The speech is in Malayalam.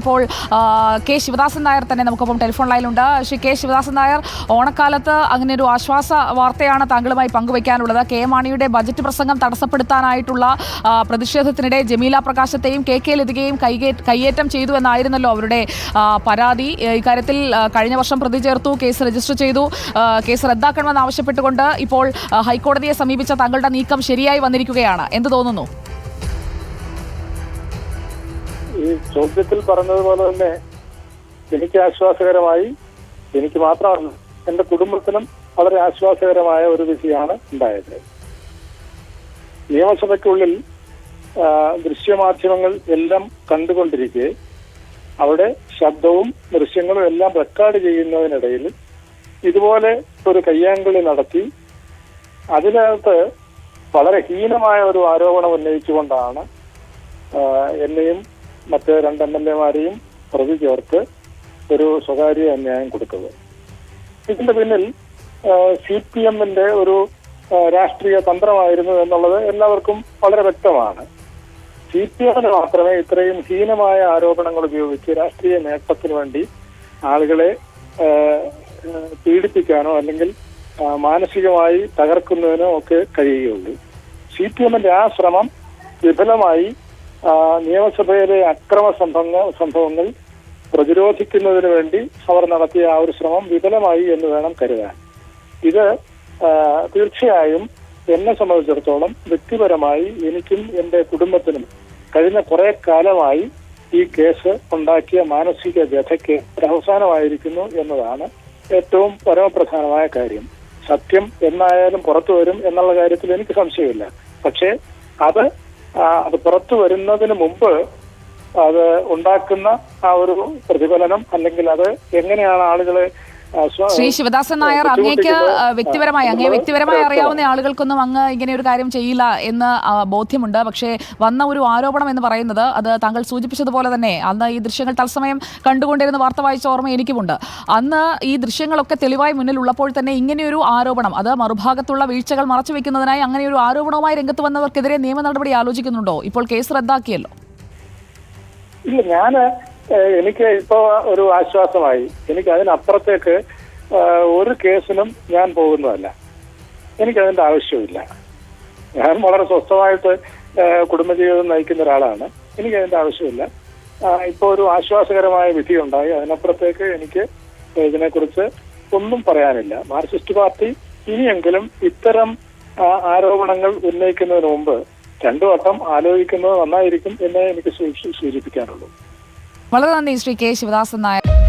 ഇപ്പോൾ കെ ശിവദാസൻ നായർ തന്നെ നമുക്കൊപ്പം ടെലിഫോൺ ലൈനിലുണ്ട്. ശ്രീ കെ ശിവദാസൻ നായർ ഓണക്കാലത്ത് അങ്ങനെ ഒരു ആശ്വാസ വാർത്തയാണ് താങ്കളുമായി പങ്കുവയ്ക്കാനുള്ളത് കെ മാണിയുടെ ബജറ്റ് പ്രസംഗം തടസ്സപ്പെടുത്താനായിട്ടുള്ള പ്രതിഷേധത്തിനിടെ ജമീല പ്രകാശത്തെയും കെ കെ ലതികയും കൈകേ കയ്യേറ്റം ചെയ്തു എന്നായിരുന്നല്ലോ അവരുടെ പരാതി. ഇക്കാര്യത്തിൽ കഴിഞ്ഞ വർഷം പ്രതി ചേർത്തു കേസ് രജിസ്റ്റർ ചെയ്തു. കേസ് റദ്ദാക്കണമെന്ന് ആവശ്യപ്പെട്ടുകൊണ്ട് ഇപ്പോൾ ഹൈക്കോടതിയെ സമീപിച്ച താങ്കളുടെ നീക്കം ശരിയായി വന്നിരിക്കുകയാണ്. എന്ത് തോന്നുന്നു? ഈ ചോദ്യത്തിൽ പറഞ്ഞതുപോലെ തന്നെ എനിക്ക് ആശ്വാസകരമായി എനിക്ക് മാത്രമല്ല എന്റെ കുടുംബത്തിനും വളരെ ആശ്വാസകരമായ ഒരു വിധിയാണ് ഉണ്ടായത്. നിയമസഭയ്ക്കുള്ളിൽ ദൃശ്യമാധ്യമങ്ങൾ എല്ലാം കണ്ടുകൊണ്ടിരിക്കെ അവിടെ ശബ്ദവും ദൃശ്യങ്ങളും എല്ലാം റെക്കോർഡ് ചെയ്യുന്നതിനിടയിൽ ഇതുപോലെ ഒരു കയ്യാങ്കളി നടത്തി അതിനകത്ത് വളരെ ഹീനമായ ഒരു ആരോപണം ഉന്നയിച്ചുകൊണ്ടാണ് എന്നെയും മറ്റ് രണ്ട് എം എൽ എമാരെയും പ്രതി ചേർത്ത് ഒരു സ്വകാര്യ അന്യായം കൊടുത്തത്. ഇതിന്റെ പിന്നിൽ സി പി എമ്മിന്റെ ഒരു രാഷ്ട്രീയ തന്ത്രമായിരുന്നു എന്നുള്ളത് എല്ലാവർക്കും വളരെ വ്യക്തമാണ്. സി പി എമ്മിന് മാത്രമേ ഇത്രയും ഹീനമായ ആരോപണങ്ങൾ ഉപയോഗിച്ച് രാഷ്ട്രീയ നേട്ടത്തിന് വേണ്ടി ആളുകളെ പീഡിപ്പിക്കാനോ അല്ലെങ്കിൽ മാനസികമായി തകർക്കുന്നതിനോ ഒക്കെ കഴിയുകയുള്ളൂ. സി പി എമ്മിന്റെ ആ ശ്രമം വിഫലമായി നിയമസഭയിലെ അക്രമ സംഭവങ്ങൾ സംഭവങ്ങൾ പ്രതിരോധിക്കുന്നതിന് വേണ്ടി അവർ നടത്തിയ ആ ഒരു ശ്രമം വിഫലമായി എന്ന് വേണം കരുതാൻ. ഇത് തീർച്ചയായും എന്നെ സംബന്ധിച്ചിടത്തോളം വ്യക്തിപരമായി എനിക്കും എന്റെ കുടുംബത്തിനും കഴിഞ്ഞ കുറെ കാലമായി ഈ കേസ് ഉണ്ടാക്കിയ മാനസിക വ്യഥയ്ക്ക് അവസാനമായിരിക്കുന്നു എന്നതാണ് ഏറ്റവും പരമപ്രധാനമായ കാര്യം. സത്യം എന്നായാലും പുറത്തു വരും എന്നുള്ള കാര്യത്തിൽ എനിക്ക് സംശയമില്ല. പക്ഷേ അത് അത് പുറത്തു വരുന്നതിന് മുമ്പ് അത് ഉണ്ടാക്കുന്ന ആ ഒരു പ്രതിഫലനം അല്ലെങ്കിൽ അത് എങ്ങനെയാണ് ആളുകളെ ശ്രീ ശിവദാസൻ നായർ അങ്ങേക്ക് വ്യക്തിപരമായി അങ്ങേ വ്യക്തിപരമായി അറിയാവുന്ന ആളുകൾക്കൊന്നും അങ്ങ് ഇങ്ങനെ ഒരു കാര്യം ചെയ്യില്ല എന്ന് ബോധ്യമുണ്ട്. പക്ഷേ വന്ന ഒരു ആരോപണം എന്ന് പറയുന്നത് അത് താങ്കൾ സൂചിപ്പിച്ചതുപോലെ തന്നെ അന്ന് ഈ ദൃശ്യങ്ങൾ തത്സമയം കണ്ടുകൊണ്ടിരുന്ന വാർത്ത വായിച്ച ഓർമ്മ എനിക്കുമുണ്ട്. അന്ന് ഈ ദൃശ്യങ്ങളൊക്കെ തെളിവായി മുന്നിൽ ഉള്ളപ്പോൾ തന്നെ ഇങ്ങനെയൊരു ആരോപണം അത് മറുഭാഗത്തുള്ള വീഴ്ചകൾ മറച്ചു വെക്കുന്നതിനായി അങ്ങനെ ഒരു ആരോപണവുമായി രംഗത്ത് വന്നവർക്കെതിരെ നിയമ നടപടി ആലോചിക്കുന്നുണ്ടോ? ഇപ്പോൾ കേസ് റദ്ദാക്കിയല്ലോ. ഇല്ല ഞാൻ എനിക്ക് ഇപ്പൊ ഒരു ആശ്വാസമായി. എനിക്ക് അതിനപ്പുറത്തേക്ക് ഒരു കേസിനും ഞാൻ പോകുന്നതല്ല. എനിക്ക് അതിന്റെ ആവശ്യമില്ല ഞാൻ വളരെ സ്വസ്ഥമായിട്ട് കുടുംബജീവിതം നയിക്കുന്ന ഒരാളാണ്. എനിക്ക് അതിന്റെ ആവശ്യമില്ല ഇപ്പോൾ ഇപ്പൊ ഒരു ആശ്വാസകരമായ വിധി ഉണ്ടായി അതിനപ്പുറത്തേക്ക് എനിക്ക് ഇതിനെക്കുറിച്ച് ഒന്നും പറയാനില്ല. മാർക്സിസ്റ്റ് പാർട്ടി ഇനിയെങ്കിലും ഇത്തരം ആരോപണങ്ങൾ ഉന്നയിക്കുന്നതിന് മുമ്പ് രണ്ടു വട്ടം ആലോചിക്കുന്നത് നന്നായിരിക്കും എന്നേ എനിക്ക് സൂചി- സൂചിപ്പിക്കാനുള്ളൂ. വളരെ നന്ദി ശ്രീ കെ ശിവദാസൻ നായർ.